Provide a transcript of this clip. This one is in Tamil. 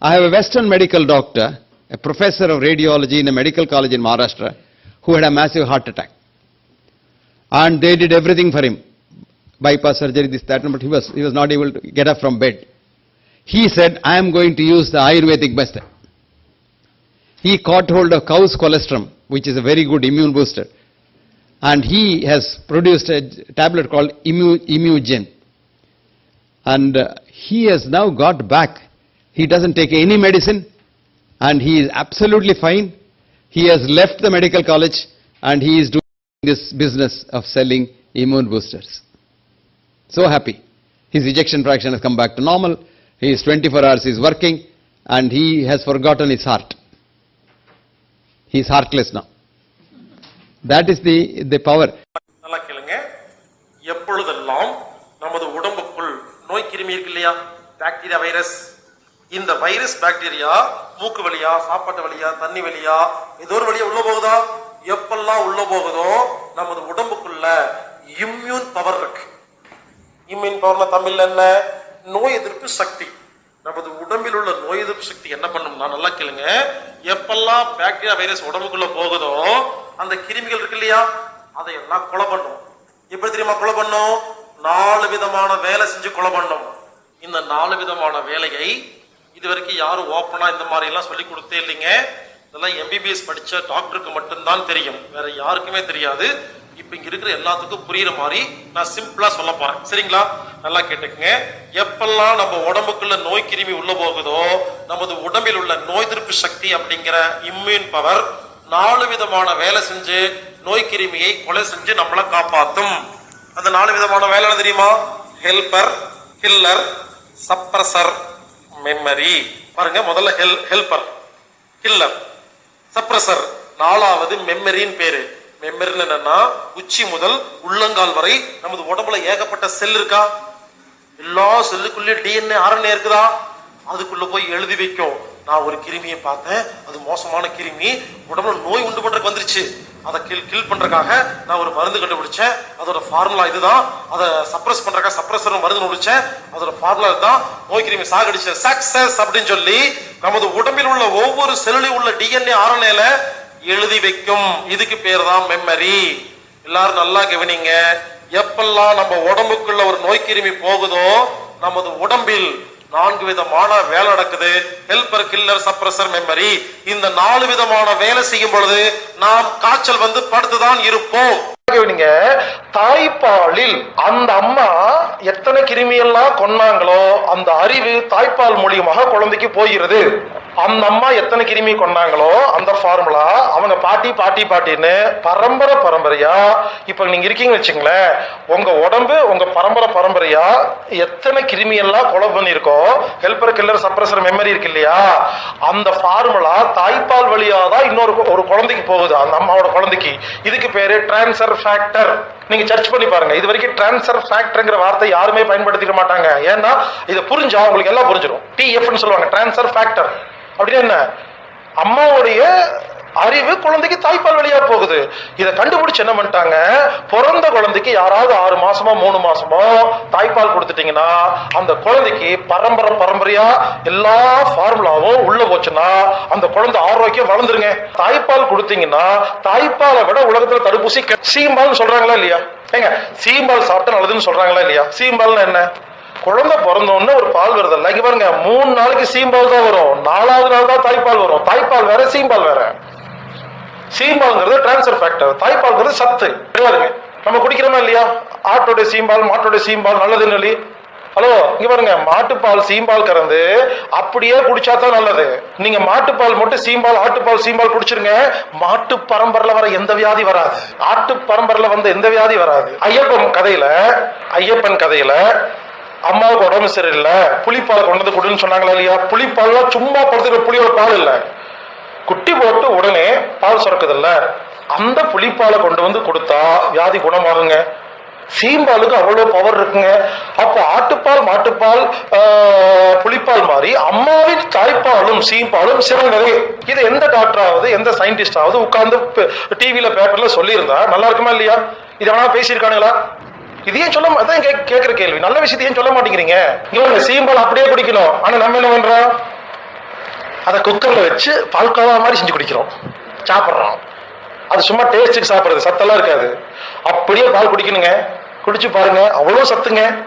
I have a Western medical doctor, a professor of radiology in a medical college in Maharashtra, who had a massive heart attack. And they did everything for him. Bypass surgery, this, that, but he was, he was not able to get up from bed. He said, I am going to use the Ayurvedic method. He caught hold of cow's colostrum, which is a very good immune booster. And he has produced a tablet called Immu- Immugen. And uh, he has now got back. He doesn't take any medicine and he is absolutely fine. He has left the medical college and he is doing this business of selling immune boosters. So happy. His ejection fraction has come back to normal. He is 24 hours, he is working and he has forgotten his heart. He is heartless now. That is the, the power. நல்லா கேளுங்க எப்பொழுதெல்லாம் நமது உடம்புக்குள் நோய் கிருமி இருக்கு இல்லையா பாக்டீரியா வைரஸ் இந்த வைரஸ் பாக்டீரியா மூக்கு வழியா சாப்பாட்டு வழியா தண்ணி வழியா ஏதோ ஒரு வழியா உள்ள போகுதா? எப்பெல்லாம் உள்ள போகுதோ நமது உடம்புக்குள்ள இம்யூன் பவர் இருக்கு. இம்யூன் பவர்ல தமிழ்ல என்ன? நோய் எதிர்ப்பு சக்தி. நமது உடம்பில் உள்ள நோய் எதிர்ப்பு சக்தி என்ன பண்ணும்னா நல்லா கேளுங்க. எப்பெல்லாம் பாக்டீரியா வைரஸ் உடம்புக்குள்ள போகுதோ அந்த கிருமிகள் இருக்கு இல்லையா? அதையெல்லாம் கொலை பண்ணும். எப்படி தெரியுமா கொலை பண்ணும்? நாலு விதமான வேலை செஞ்சு கொலை பண்ணும். இந்த நாலு விதமான வேலையை இது வரைக்கும் யாரும் ஓப்பனாக இந்த மாதிரிலாம் சொல்லி கொடுத்தே இல்லைங்க. இதெல்லாம் எம்பிபிஎஸ் படித்த டாக்டருக்கு மட்டும்தான் தெரியும். வேற யாருக்குமே தெரியாது. இப்போ இங்கே இருக்கிற எல்லாத்துக்கும் புரியுற மாதிரி நான் சிம்பிளாக சொல்ல போகிறேன் சரிங்களா? நல்லா கேட்டுக்கங்க. எப்பெல்லாம் நம்ம உடம்புக்குள்ள நோய் கிருமி உள்ள போகுதோ நமது உடம்பில் உள்ள நோய் எதிர்ப்பு சக்தி அப்படிங்கிற இம்யூன் பவர் நாலு விதமான வேலை செஞ்சு நோய் கிருமியை கொலை செஞ்சு நம்மளை காப்பாற்றும் அந்த நாலு விதமான வேலை தெரியுமா? ஹெல்பர் கில்லர் சப்ரசர் மெமரி பாருங்க முதல்ல ஹெல் ஹெல்பர் கில்லர் சப்ரசர் நாலாவது மெமரின்னு பேரு. மெமரின்னு என்னன்னா உச்சி முதல் உள்ளங்கால் வரை நமது உடம்புல ஏகப்பட்ட செல் இருக்கா? எல்லா செல்லுக்குள்ளேயும் டிஎன்ஏ ஆர்என்ஏ இருக்குதா? அதுக்குள்ள போய் எழுதி வைக்கும். நான் ஒரு கிருமியை பார்த்தேன். அது மோசமான கிருமி. உடம்புல நோய் உண்டு பண்றதுக்கு வந்துருச்சு. அதை கில் கில் பண்றதுக்காக நான் ஒரு மருந்து கண்டுபிடிச்சேன். அதோட ஃபார்முலா இதுதான். அதை சப்ரஸ் பண்றதுக்காக சப்ரஸர் மருந்து முடிச்சேன் அதோட ஃபார்முலா இதுதான். நோய் கிருமி சாகடிச்ச சக்சஸ் அப்படின்னு சொல்லி நமது உடம்பில் உள்ள ஒவ்வொரு செல்லில் உள்ள டிஎன்ஏ ஆர்என்ஏல எழுதி வைக்கும். இதுக்கு பேர் தான் மெமரி எல்லாரும் நல்லா கவனிங்க. எப்பெல்லாம் நம்ம உடம்புக்குள்ள ஒரு நோய் கிருமி போகுதோ நமது உடம்பில் நான்கு விதமான வேலை நடக்குது. ஹெல்பர் கில்லர் சப்ரஸர் மெமரி இந்த நாலு விதமான வேலை செய்யும் பொழுது நாம் காய்ச்சல் வந்து படுத்துதான் இருப்போம். கவனிங்க தாய்ப்பாலில் அந்த அம்மா எத்தனை கிருமியெல்லாம் கொன்னாங்களோ அந்த அறிவு தாய்ப்பால் மூலியமாக குழந்தைக்கு போகிறது. அந்த அம்மா எத்தனை கிருமி கொண்டாங்களோ அந்த ஃபார்முலா அவங்க பாட்டி பாட்டி பாட்டின்னு பரம்பரை பரம்பரையா? இப்ப நீங்க இருக்கீங்கன்னு வச்சுங்களேன் உங்க உடம்பு உங்க பரம்பரை பரம்பரையா? எத்தனை கிருமி எல்லாம் கொலை பண்ணிருக்கோ ஹெல்பர் கில்லர் சப்ரஸர் மெமரி இருக்கு இல்லையா? அந்த ஃபார்முலா தாய்ப்பால் வழியா தான் இன்னொரு ஒரு குழந்தைக்கு போகுது. அந்த அம்மாவோட குழந்தைக்கு. இதுக்கு பேரு டிரான்ஸ்ஃபர் ஃபேக்டர் நீங்க சர்ச் பண்ணி பாருங்க. இது வரைக்கும் டிரான்ஸ்ஃபர் ஃபேக்டர்ங்கிற வார்த்தை யாருமே பயன்படுத்திக்க மாட்டாங்க. ஏன்னா இதை புரிஞ்சா உங்களுக்கு எல்லாம் புரிஞ்சிடும் டிஎஃப்னு சொல்லுவாங்க. டிரான்ஸ்ஃபர் ஃபேக்டர் அப்படின்னு என்ன? அம்மாவுடைய அறிவு குழந்தைக்கு தாய்ப்பால் வழியா போகுது. இதை கண்டுபிடிச்சு என்ன பண்ணிட்டாங்க? பிறந்த குழந்தைக்கு யாராவது ஆறு மாசமோ மூணு மாசமோ தாய்ப்பால் கொடுத்துட்டீங்கன்னா அந்த குழந்தைக்கு பரம்பரை பரம்பரையா எல்லா ஃபார்முலாவும் உள்ள போச்சுன்னா அந்த குழந்தை ஆரோக்கியம் வளர்ந்துருங்க. தாய்ப்பால் கொடுத்தீங்கன்னா தாய்ப்பாலை விட உலகத்துல தடுப்பூசி கெ- சீம்பால்னு சொல்றாங்களா இல்லையா? ஏங்க சீம்பால் சாப்பிட்டா நல்லதுன்னு சொல்றாங்களா இல்லையா? சீம்பால்னா என்ன? குழந்தை பிறந்த ஒரு பால் வருது. இங்க பாருங்க மூணு நாளைக்கு சீம்பால் தான் வரும். நாலாவது நாள் தான் தாய்ப்பால் வரும். தாய்ப்பால் வேற சீம்பால் வேற. சீம்பால்ங்கிறது டிரான்ஸ்ஃபர் ஃபேக்டர் தாய்ப்பால்ங்கிறது சத்து. எல்லாருமே நம்ம குடிக்கிறோமா இல்லையா? ஆட்டோட சீம்பால் மாட்டோட சீம்பால் நல்லது இல்லை ஹலோ இங்க பாருங்க. மாட்டுப்பால் சீம்பால் கறந்து அப்படியே குடிச்சா தான் நல்லது. நீங்க மாட்டுப்பால் மட்டும் சீம்பால் ஆட்டுப்பால் சீம்பால் குடிச்சிருங்க. மாட்டு பரம்பரையில வர எந்த வியாதி வராது. ஆட்டு பரம்பரையில வந்த எந்த வியாதி வராது. ஐயப்பன் கதையில ஐயப்பன் கதையில அம்மாவுக்கு உடம்பு சரியில்லை. புளிப்பால் கொண்டு வந்து கொடுன்னு சொன்னாங்களா இல்லையா? புளிப்பால்லாம் சும்மா படுத்துக்கிற புளியோட பால் இல்லை. குட்டி போட்டு உடனே பால் சுரக்குதில்ல? அந்த புளிப்பாலை கொண்டு வந்து கொடுத்தா வியாதி குணமாகுங்க. சீம்பாலுக்கு அவ்வளோ பவர் இருக்குங்க. அப்போ ஆட்டுப்பால் மாட்டுப்பால் புளிப்பால் மாதிரி அம்மாவின் தாய்ப்பாலும் சீம்பாலும் சிறந்தது இது எந்த டாக்டராவது எந்த சயின்டிஸ்டாவது உட்கார்ந்து டிவியில் பேப்பரில் சொல்லியிருந்தா நல்லா இருக்குமா இல்லையா? இது வேணா பேசியிருக்கானுங்களா? இது ஏன் சொல்ல அதான் கே கேள்வி. நல்ல விஷயத்தையும் சொல்ல மாட்டேங்கிறீங்க? இவங்க சீம்பால் அப்படியே குடிக்கணும். ஆனால் நம்ம என்ன பண்ணுறோம் அதை குக்கரில் வச்சு பால்கோவா மாதிரி செஞ்சு குடிக்கிறோம். சாப்பிட்றோம். அது சும்மா டேஸ்ட்டுக்கு சாப்பிட்றது. சத்தெல்லாம் இருக்காது. அப்படியே பால் குடிக்கணுங்க. குடிச்சு பாருங்க. அவ்வளோ சத்துங்க.